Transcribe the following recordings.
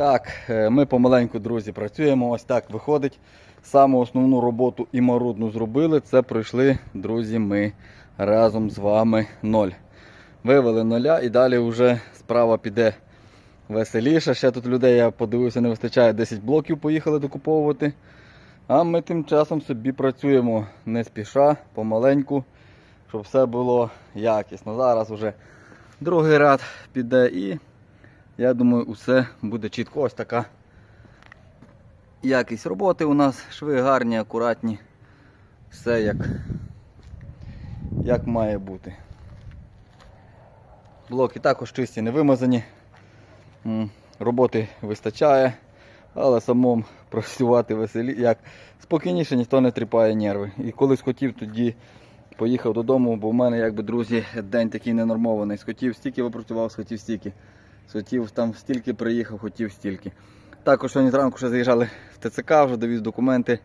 Так, е, ми помаленьку, друзі, працюємо. Ось так виходить. Саму основну роботу і марудну зробили. Це пройшли, друзі, ми разом з вами ноль. Вивели нуля і далі вже справа піде веселіше. Ще тут людей, я подивився, не вистачає 10 блоків, поїхали докуповувати. А ми тим часом собі працюємо не спіша, помаленьку, щоб все було якісно. Зараз вже другий ряд піде і я думаю, усе буде чітко. Ось така якість роботи у нас. Шви гарні, акуратні. Все як, як має бути. Блоки також чисті, не вимазані. Роботи вистачає, але самому працювати веселі, як спокійніше ніхто не тріпає нерви. І колись хотів, тоді поїхав додому, бо в мене, якби, друзі, день такий ненормований. Схотів стільки випрацював, схотів стільки. Схотів там стільки приїхав, хотів стільки. Також сьогодні зранку ще заїжджали в ТЦК, вже довіз документи.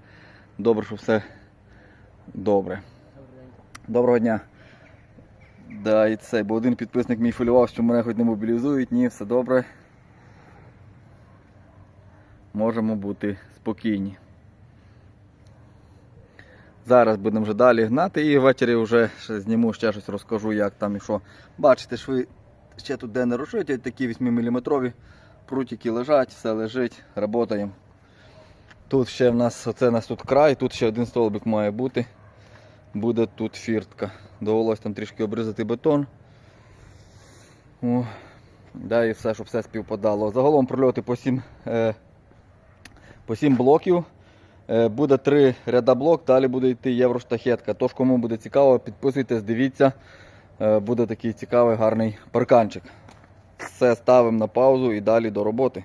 Добре, що все добре. Доброго дня. Да, і це, бо один підписник мій фолював, що мене хоч не мобілізують, ні, все добре. Можемо бути спокійні. Зараз будемо вже далі гнати і ввечері вже зніму, ще щось розкажу, як там і що. Бачите, шви ще тут де не розшиті, такі 8-мм прутики лежать, все лежить, працюємо. Тут ще в нас, оце у нас тут край, тут ще один столбик має бути. Буде тут фіртка. Довелось там трішки обрізати бетон. О, да, і все, щоб все співпадало. Загалом прольоти по 7, е, по 7 блоків. Е, Буде 3 ряда блок, далі буде йти євроштахетка. Тож, кому буде цікаво, підписуйтесь, дивіться. Е, Буде такий цікавий гарний парканчик. Все ставимо на паузу і далі до роботи.